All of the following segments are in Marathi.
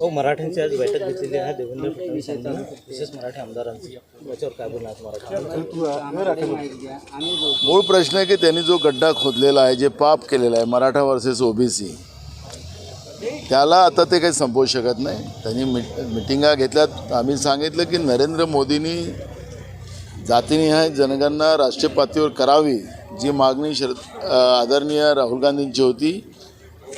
हो मराठ्यांची आज बैठक घेतलेली आहे देवेंद्र फडणवीस यांनी विशेष मराठी आमदारांची. याच्यावर काय बोलणार मराठी मूळ प्रश्न आहे की त्यांनी जो गड्डा खोदलेला आहे जे पाप केलेलं आहे मराठा वर्सेस ओबीसी त्याला आता ते काही संपवू शकत नाही. त्यांनी मिट मिटिंगा घेतल्यात. आम्ही सांगितलं की नरेंद्र मोदींनी जातीनिहाय जनगणना राष्ट्रीय पातळीवर करावी जी मागणी शरद आदरणीय राहुल गांधींची होती.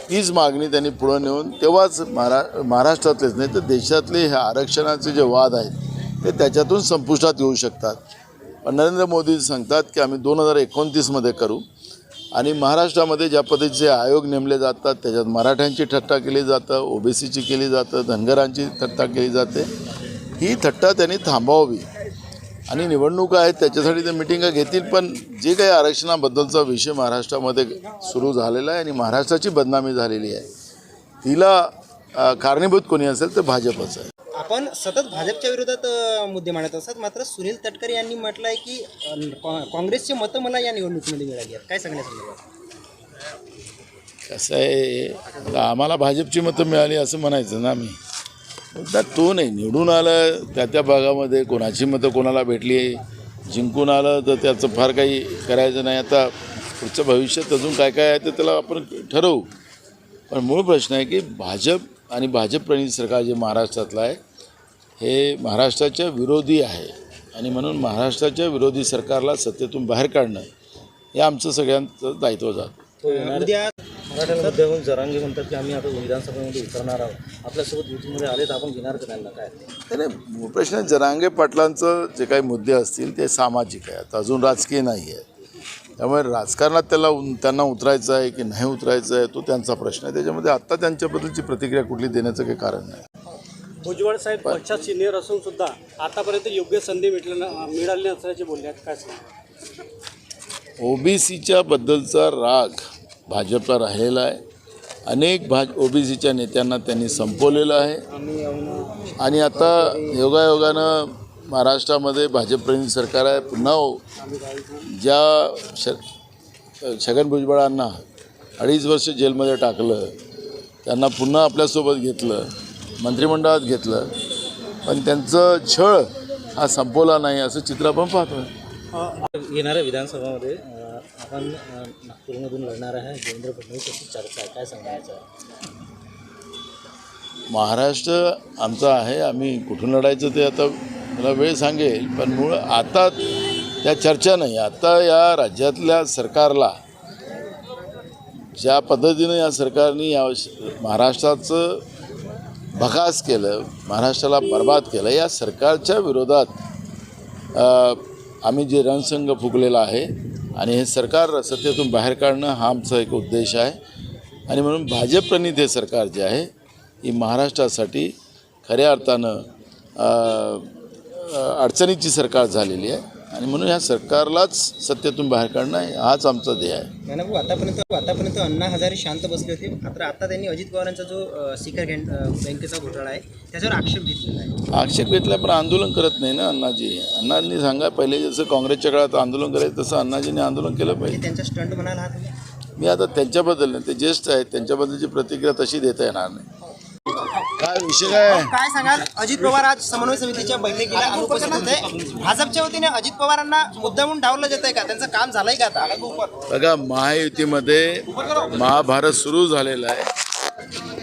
तीच मागणी त्यांनी पुढं नेऊन तेव्हाच महारा महाराष्ट्रातलेच नाही तर देशातले हे आरक्षणाचे जे वाद आहेत ते त्याच्यातून संपुष्टात येऊ शकतात. पण नरेंद्र मोदी सांगतात की आम्ही दोन हजार एकोणतीसमध्ये करू आणि महाराष्ट्रामध्ये ज्या पद्धतीचे आयोग नेमले जातात त्याच्यात मराठ्यांची थट्टा केली जातं ओबीसीची केली जातं धनगरांची थट्टा केली जाते ही थट्टा त्यांनी थांबवावी. आणि निवडणुका आहेत त्याच्यासाठी ते मिटिंगा घेतील पण जे काही आरक्षणाबद्दलचा विषय महाराष्ट्रामध्ये सुरू झालेला आहे आणि महाराष्ट्राची बदनामी झालेली आहे तिला अ, कारणीभूत कोणी असेल तर भाजपच आहे. आपण सतत भाजपच्या विरोधात अ, मुद्दे मांडत असतात मात्र सुनील तटकरे यांनी म्हटलं आहे की अ, काँ- काँग्रेसची मतं मला या निवडणुकीमध्ये मिळाली आहेत. काय सांगण्यासंदर्भात? कसं आहे आता आम्हाला भाजपची मतं मिळाली असं म्हणायचं ना आम्ही मुद्दा तो नाही. निवडून आलं त्या त्या भागामध्ये कोणाची मतं कोणाला भेटली जिंकून आलं तर त्याचं फार काही करायचं नाही. आता पुढचं भविष्यात अजून काय काय आहे ते त्याला आपण ठरवू. पण मूळ प्रश्न आहे की भाजप आणि भाजप प्रणित सरकार जे महाराष्ट्रातलं आहे हे महाराष्ट्राच्या विरोधी आहे. आणि म्हणून महाराष्ट्राच्या विरोधी सरकारला सत्तेतून बाहेर काढणं हे आमचं सगळ्यांचं दायित्व जातं. उद्या मराठा मुद्द्यावरून जरांगे म्हणतात की आम्ही आता विधानसभेमध्ये उतरणार आहोत. आपल्यासोबत युतीमध्ये आले तर आपण घेणार का त्यांना? काय? नाही, प्रश्न जरांगे पाटलांचं जे काही मुद्दे असतील ते सामाजिक आहे आता अजून राजकीय नाही आहे त्यामुळे राजकारणात त्याला त्यांना उतरायचं आहे की नाही उतरायचं आहे तो त्यांचा प्रश्न आहे. त्याच्यामध्ये आत्ता त्यांच्याबद्दलची प्रतिक्रिया कुठली देण्याचं काही कारण नाही. भुजबळ साहेब पक्षात सिनियर असून सुद्धा आतापर्यंत योग्य संधी मिळाली न- मिळाली नसल्याचे बोलले आहेत. काय सांगा ओबीसीच्या बद्दलचा राग भाजपला राहिलेला आहे. अनेक भाज ओ बी सीच्या नेत्यांना त्यांनी संपवलेलं आहे. आणि आता योगायोगानं महाराष्ट्रामध्ये भाजपप्रेमी सरकार आहे. पुन्हा ज्या श छगन भुजबळांना अडीच वर्ष जेलमध्ये टाकलं त्यांना पुन्हा आपल्यासोबत घेतलं मंत्रिमंडळात घेतलं पण त्यांचं छळ हा संपवला नाही असं चित्र आपण पाहतो येणाऱ्या विधानसभामध्ये आपण नागपूरमधून लढणार आहे. देवेंद्र फडणवीस अशी चर्चा आहे. काय सांगायचं महाराष्ट्र आमचा आहे. आम्ही कुठून लढायचं ते आता मला वेळ सांगेल. पण मूळ आता त्या चर्चा नाही. आता या राज्यातल्या सरकारला ज्या पद्धतीनं या सरकारने या महाराष्ट्राचं भकास केलं महाराष्ट्राला बर्बाद केलं या सरकारच्या विरोधात आम्ही जे रणसंघ फुगलेला आहे आणि हे सरकार सत्तेतून बाहेर काढणं हा आमचा एक उद्देश आहे. आणि म्हणून भाजप प्रणित हे सरकार जे आहे ही महाराष्ट्रासाठी खऱ्या अर्थानं अडचणीची सरकार झालेली आहे. आणि म्हणून ह्या सरकारलाच सत्तेतून बाहेर काढणं हाच आमचा ध्येय आहे. नाना भाऊ आतापर्यंत आतापर्यंत अण्णा हजारे शांत बसले होते. मात्र आता त्यांनी अजित पवारांचा जो अ, बँकेचा घोटाळा आहे त्याच्यावर आक्षेप घेतलेला आहे. आक्षेप घेतला पण आंदोलन करत नाही ना अण्णाजी. अण्णांनी सांगा पहिले जसं काँग्रेसच्या काळात आंदोलन करायचं तसं अण्णाजींनी आंदोलन केलं पाहिजे. त्यांचा स्टंट म्हणाला हा तुम्ही. मी आता त्यांच्याबद्दल नाही ते ज्येष्ठ आहेत त्यांच्याबद्दलची प्रतिक्रिया तशी देता येणार नाही. काय विषय काय? काय सांगाल? अजित पवार आज समन्वय समितीच्या बैठकीला अनुपस्थित होते. भाजपच्या वतीने अजित पवारांना मुद्दामून डावलं जात आहे का? त्यांचं काम झालंय का आता? बघा महायुतीमध्ये महाभारत सुरू झालेलं आहे.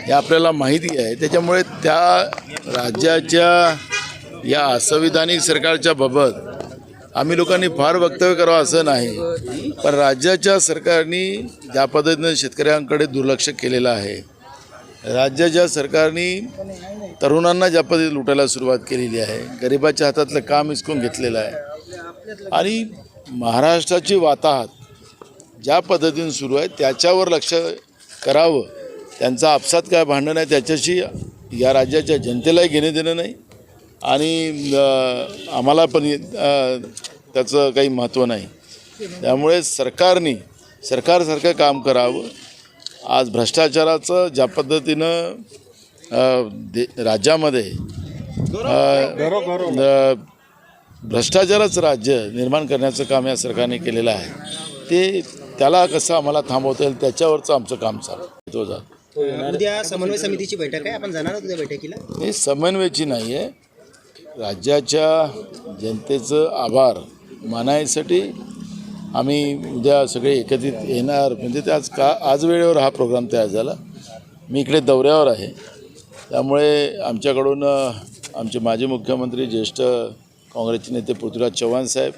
हे आपल्याला माहिती आहे. त्याच्यामुळे त्या राज्याच्या या असंविधानिक सरकारच्या बाबत आम्ही लोकांनी फार वक्तव्य करावं असं नाही. पण राज्याच्या सरकारने ज्या पद्धतीनं शेतकऱ्यांकडे दुर्लक्ष केलेलं आहे राज्याच्या सरकारने तरुणांना ज्या पद्धतीने लुटायला सुरुवात केलेली आहे गरिबाच्या हातातलं काम हिसकून घेतलेलं आहे. आणि महाराष्ट्राची वाताहत ज्या पद्धतीने सुरू आहे त्याच्यावर लक्ष करावं. त्यांचा आपसात काय भांडण आहे त्याच्याशी या राज्याच्या जनतेलाही घेणे देणं नाही. आणि आम्हाला पण त्याचं काही महत्त्व नाही. त्यामुळे सरकारने सरकारसारखं काम करावं. आज भ्रष्टाचाराचं ज्या पद्धतीनं दे राज्यामध्ये भ्रष्टाचाराचं राज्य निर्माण करण्याचं काम या सरकारने केलेलं आहे. ते त्याला कसं आम्हाला थांबवता येईल त्याच्यावरचं आमचं काम चालू उद्या समन्वय समितीची बैठक आहे. आपण जाणार उद्या बैठकीला? हे समन्वयाची नाही आहे. राज्याच्या जनतेचं आभार मानायसाठी आम्ही उद्या सगळे एकत्रित येणार. म्हणजे ते आज का आज वेळेवर हा प्रोग्राम तयार झाला. मी इकडे दौऱ्यावर आहे. त्यामुळे आमच्याकडून आमचे माजी मुख्यमंत्री ज्येष्ठ काँग्रेसचे नेते पृथ्वीराज चव्हाण साहेब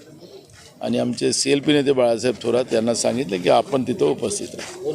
आणि आमचे सी एल पी नेते बाळासाहेब थोरात यांना सांगितलं की आपण तिथं उपस्थित राहू.